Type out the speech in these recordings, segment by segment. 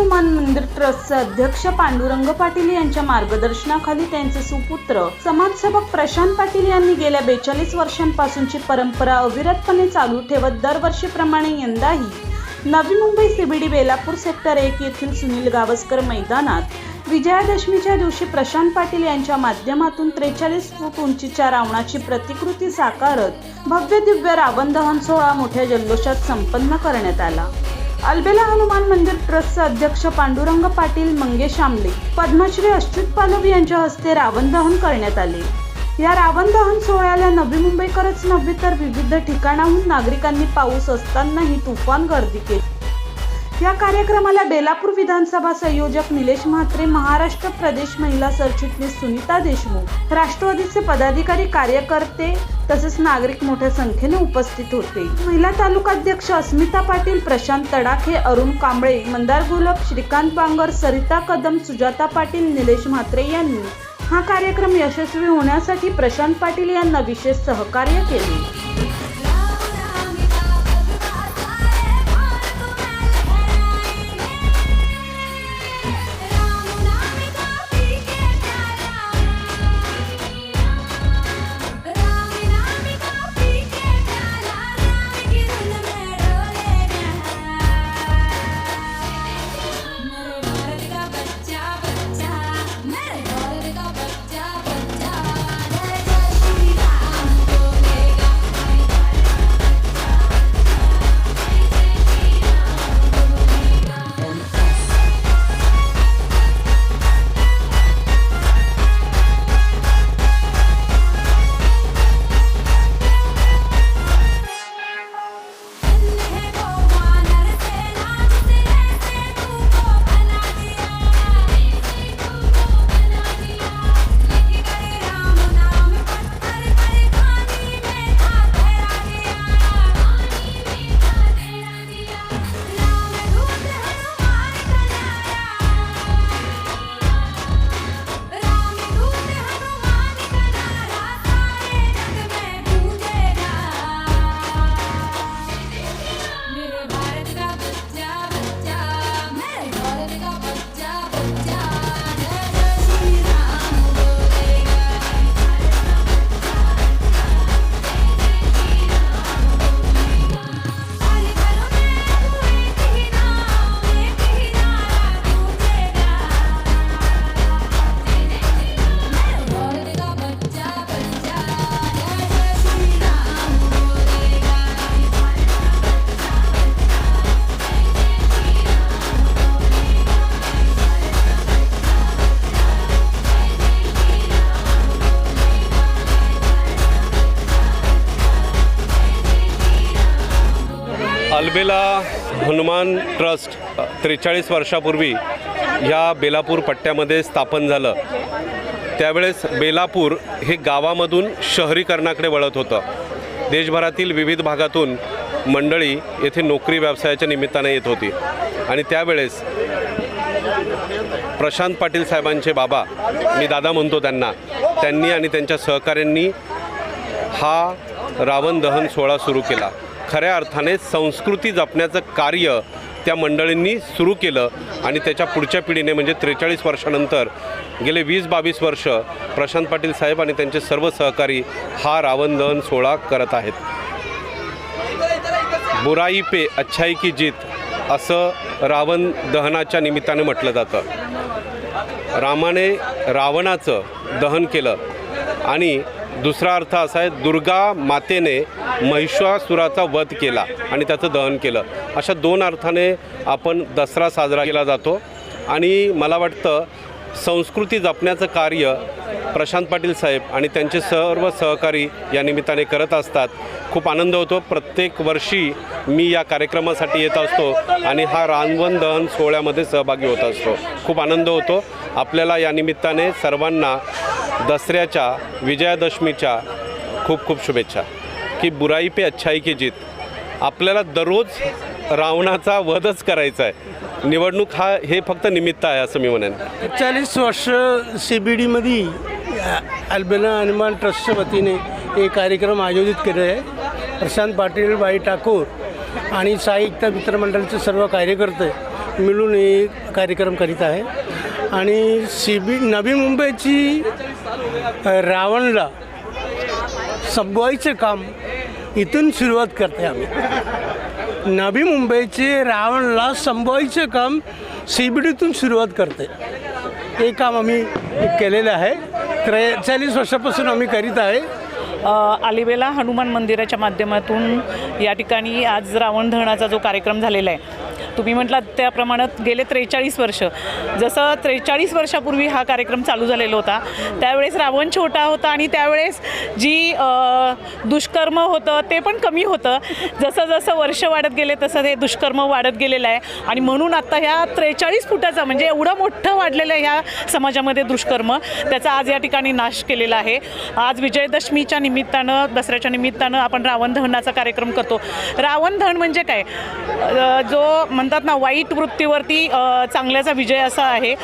हनुमान मंदिर ट्रस्टचे अध्यक्ष पांडुरंग पाटील यांच्या मार्गदर्शनाखाली त्यांचे सुपुत्र समाजसेवक प्रशांत पाटील यांनी गेल्या बेचाळीस वर्षांपासूनची परंपरा अविरतपणे चालू ठेवत दरवर्षीप्रमाणे यंदाही नवी मुंबई सीबीडी बेलापूर सेक्टर एक येथील सुनील गावस्कर मैदानात विजयादशमीच्या दिवशी प्रशांत पाटील यांच्या माध्यमातून त्रेचाळीस फूट उंचीच्या रावणाची प्रतिकृती साकारत भव्य दिव्य रावण दहन सोहळा मोठ्या जल्लोषात संपन्न करण्यात आला. अल्बेला हनुमान मंदिर ट्रस्टचे अध्यक्ष पांडुरंग पाटील मंगेश आमले पद्मश्री अच्युत पालव यांच्या हस्ते रावण दहन करण्यात आले. या रावण दहन सोहळ्याला नवी मुंबईकरच नव्हे तर विविध ठिकाणाहून नागरिकांनी पाऊस असतानाही तुफान गर्दी केली. या कार्यक्रमाला बेलापूर विधानसभा संयोजक निलेश म्हात्रे महाराष्ट्र प्रदेश महिला सरचिटणीस सुनीता देशमुख राष्ट्रवादीचे पदाधिकारी कार्यकर्ते तसेच नागरिक मोठ्या संख्येने उपस्थित होते. महिला तालुकाध्यक्ष अस्मिता पाटील प्रशांत तडाखे अरुण कांबळे मंदार घोलप श्रीकांत बांगर सरिता कदम सुजाता पाटील निलेश म्हात्रे यांनी हा कार्यक्रम यशस्वी होण्यासाठी प्रशांत पाटील यांना विशेष सहकार्य केले. बेलबेला हनुमान ट्रस्ट त्रेचाळीस वर्षापूर्वी ह्या बेलापूर पट्ट्यामध्ये स्थापन झालं. त्यावेळेस बेलापूर हे गावामधून शहरीकरणाकडे वळत होतं. देशभरातील विविध भागातून मंडळी येथे नोकरी व्यवसायाच्या निमित्ताने येत होती. आणि त्यावेळेस प्रशांत पाटील साहेबांचे बाबा मी दादा म्हणतो त्यांना त्यांनी आणि त्यांच्या सहकाऱ्यांनी हा रावण दहन सोहळा सुरू केला. खऱ्या अर्थाने संस्कृती जपण्याचं कार्य त्या मंडळींनी सुरू केलं आणि त्याच्या पुढच्या पिढीने म्हणजे त्रेचाळीस वर्षानंतर गेले वीस बावीस वर्ष प्रशांत पाटील साहेब आणि त्यांचे सर्व सहकारी हा रावण दहन सोहळा करत आहेत. बुराई पे अच्छाई की जीत असं रावण दहनाच्या निमित्ताने म्हटलं जातं. रामाने रावणाचं दहन केलं आणि दुसरा अर्थ असा आहे दुर्गा मातेने महिषासुराचा वध केला आणि त्याचं दहन केलं. अशा दोन अर्थाने आपण दसरा साजरा केला जातो. आणि मला वाटतं संस्कृती जपण्याचं कार्य प्रशांत पाटील साहेब आणि त्यांचे सर्व सहकारी या निमित्ताने करत असतात. खूप आनंद होतो. प्रत्येक वर्षी मी या कार्यक्रमासाठी येत असतो आणि हा रानवन दहन सोहळ्यामध्ये सहभागी होत असतो. खूप आनंद होतो. आपल्याला या निमित्ताने सर्वांना दसऱ्याच्या विजयादशमीच्या खूप खूप शुभेच्छा. की बुराई पे अच्छाई की जीत. आपल्याला दररोज रावणाचा वधच करायचा आहे. निवडणूक हा हे फक्त निमित्त आहे असं मी म्हणेन. चाळीस वर्ष सी बी डीमध्ये अल्बेना हनुमान ट्रस्टच्या वतीने हे कार्यक्रम आयोजित केले आहे. प्रशांत पाटील बाई ठाकूर आणि साई एकता मित्रमंडळाचे सर्व कार्यकर्ते मिळून हे कार्यक्रम करीत आहे. आणि सी बी नवी मुंबईची रावणला संपवायचं काम इथून सुरुवात करते आम्ही. नवी मुंबईचे रावणला संपवायचं काम सीबीडीतून सुरुवात करते हे काम आम्ही केलेलं आहे. त्रेचाळीस वर्षापासून आम्ही करीत आहे. अ, अलिबेला हनुमान मंदिराच्या माध्यमातून या ठिकाणी आज रावण दहनाचा जो कार्यक्रम झालेला आहे तुम्ही म्हटलात त्याप्रमाणे गेले त्रेचाळीस वर्ष. जसं त्रेचाळीस वर्षापूर्वी हा कार्यक्रम चालू झालेला होता त्यावेळेस रावण छोटा होता आणि त्यावेळेस जी दुष्कर्म होतं ते पण कमी होतं. जसं जसं वर्ष वाढत गेले तसं ते दुष्कर्म वाढत गेलेलं आहे. आणि म्हणून आत्ता ह्या त्रेचाळीस फुटाचा म्हणजे एवढं मोठं वाढलेलं आहे ह्या समाजामध्ये दुष्कर्म त्याचा आज या ठिकाणी नाश केलेला आहे. आज विजयदशमीच्या निमित्तानं दसऱ्याच्या निमित्तानं आपण रावण दहनाचा कार्यक्रम करतो. रावण दहन म्हणजे काय? जो म्हण म्हणतात ना वाईट वृत्तीवरती चांगल्याचा विजय असा आहे.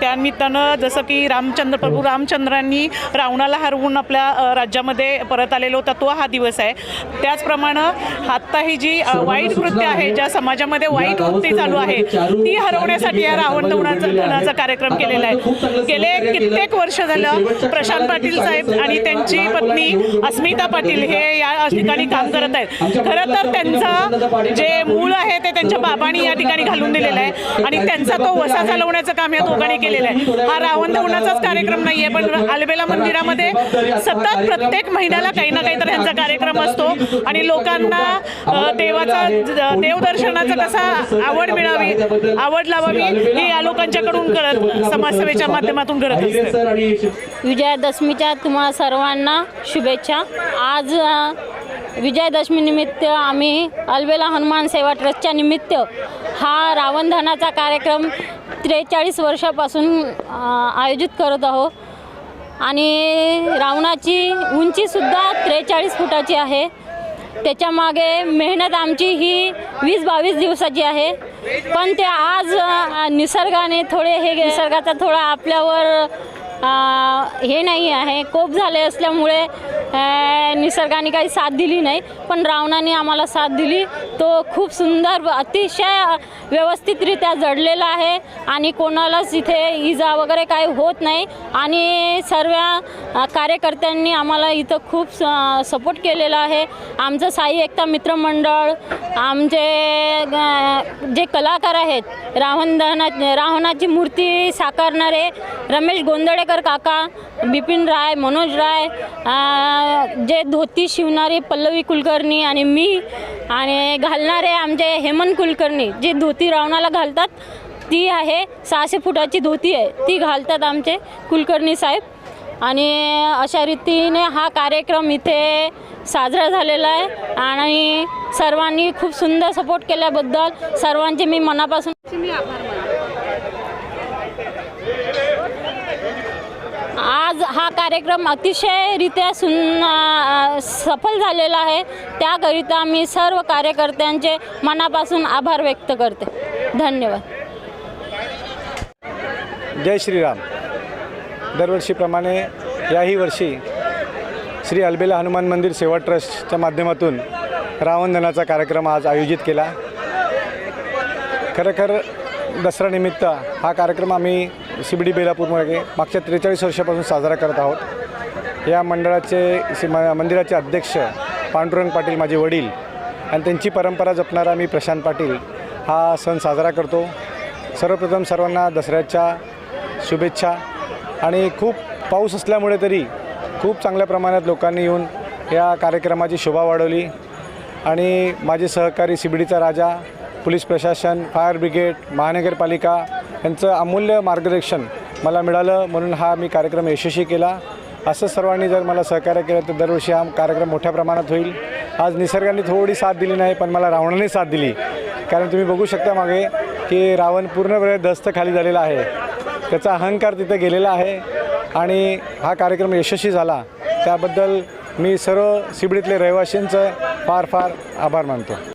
त्यानिमित्तानं जसं की रामचंद्र प्रभू रामचंद्रांनी रावणाला हरवून आपल्या राज्यामध्ये परत आलेला होता तो हा दिवस आहे. त्याचप्रमाणे आत्ता ही जी वाईट वृत्ती आहे ज्या समाजामध्ये वाईट वृत्ती चालू आहे ती हरवण्यासाठी या रावण दहनाचा कार्यक्रम केलेला आहे. गेले कित्येक वर्ष झालं प्रशांत पाटील साहेब आणि त्यांची पत्नी अस्मिता पाटील हे या ठिकाणी काम करत आहेत. खरं तर त्यांचं जे मूळ आहे ते त्यांच्या बाबांनी या ठिकाणी घालून दिलेलं आहे. आणि त्यांचा तो वसा चालवण्याचं काम या दोघांनी केलेलं आहे. हा रावण दहनाचाच कार्यक्रम नाही आहे पण आलबेला मंदिरामध्ये सतत प्रत्येक महिन्याला काही ना काहीतरी त्यांचा कार्यक्रम असतो. आणि लोकांना देवाचा देवदर्शनाचा कसा आवड मिळावी आवड लावावी हे या लोकांच्याकडून करत समाजसेवेच्या माध्यमातून करत असते. विजयादशमीच्या तुम्हाला सर्वांना शुभेच्छा. आज अ, विजयादशमी निमित्त आम्ही अलबेला हनुमान सेवा ट्रस्टच्या निमित्त हा रावणधनाचा कार्यक्रम त्रेचाळीस वर्षापासून आयोजित करत आहोत. आणि रावणाची उंचीसुद्धा त्रेचाळीस फुटाची आहे. त्याच्यामागे मेहनत आमची ही वीस बावीस दिवसाची आहे. पण ते आज निसर्गाने थोडे हे निसर्गाचा थोडा आपल्यावर हे नाही आहे. कोप झाले असल्यामुळे निसर्गाने काही साथ दिली नाही पण रावणाने आम्हाला साथ दिली. तो खूप सुंदर अतिशय व्यवस्थितरित्या जडलेला आहे आणि कोणालाच इथे इजा वगैरे काही होत नाही. आणि सर्व कार्यकर्त्यांनी आम्हाला इथं खूप सपोर्ट केलेला आहे. आमचं साई एकता मित्रमंडळ आमचे जे कलाकार आहेत रावण दहना रावणाची मूर्ती साकारणारे रमेश गोंधळेकर काका बिपिन राय मनोज राय जे धोती शिवणारे पल्लवी कुलकर्णी आणि मी आणि घालणारे आमचे हेमंत कुलकर्णी. जे धोती रावणाला घालतात ती आहे सहाशे फुटाची धोती आहे. ती घालतात आमचे कुलकर्णी साहेब. आणि अशा रीतीने हा कार्यक्रम इथे साजरा झालेला आहे. आणि सर्वांनी खूप सुंदर सपोर्ट केल्याबद्दल सर्वांचे मी मनापासून आज हा कार्यक्रम अतिशयरित्या सुन सफल झालेला आहे. त्याकरिता मी सर्व कार्यकर्त्यांचे मनापासून आभार व्यक्त करते. धन्यवाद. जय श्रीराम. दरवर्षीप्रमाणे याही वर्षी श्री अलबेला हनुमान मंदिर सेवा ट्रस्टच्या माध्यमातून रावणधनाचा कार्यक्रम आज आयोजित केला. खरोखर दसऱ्यानिमित्त हा कार्यक्रम आम्ही सी बी डी बेलापूरमध्ये मागच्या त्रेचाळीस वर्षापासून साजरा करत आहोत. या मंडळाचे सी- मंदिराचे अध्यक्ष पांडुरंग पाटील माझे वडील आणि त्यांची परंपरा जपणारा मी प्रशांत पाटील हा सण साजरा करतो. सर्वप्रथम सर्वांना दसऱ्याच्या शुभेच्छा आणि खूप पाऊस असल्यामुळे तरी खूप चांगल्या प्रमाणात लोकांनी येऊन या कार्यक्रमाची शोभा वाढवली आणि माझे सहकारी सिबडीचा राजा पोलीस प्रशासन फायर ब्रिगेड महानगरपालिका यांचं अमूल्य मार्गदर्शन मला मिळालं. म्हणून हा मी कार्यक्रम यशस्वी केला. असं सर्वांनी जर मला सहकार्य केलं तर दरवर्षी हा कार्यक्रम मोठ्या प्रमाणात होईल. आज निसर्गाने थोडी साथ दिली नाही पण मला रावणाने साथ दिली. कारण तुम्ही बघू शकता मागे की रावण पूर्णपणे दस्त खाली झालेला आहे. त्याचा अहंकार तिथे गेलेला आहे. आणि हा कार्यक्रम यशस्वी झाला. त्याबद्दल मी सर्व सिबडीतले रहिवाशांचं फार फार आभार मानतो.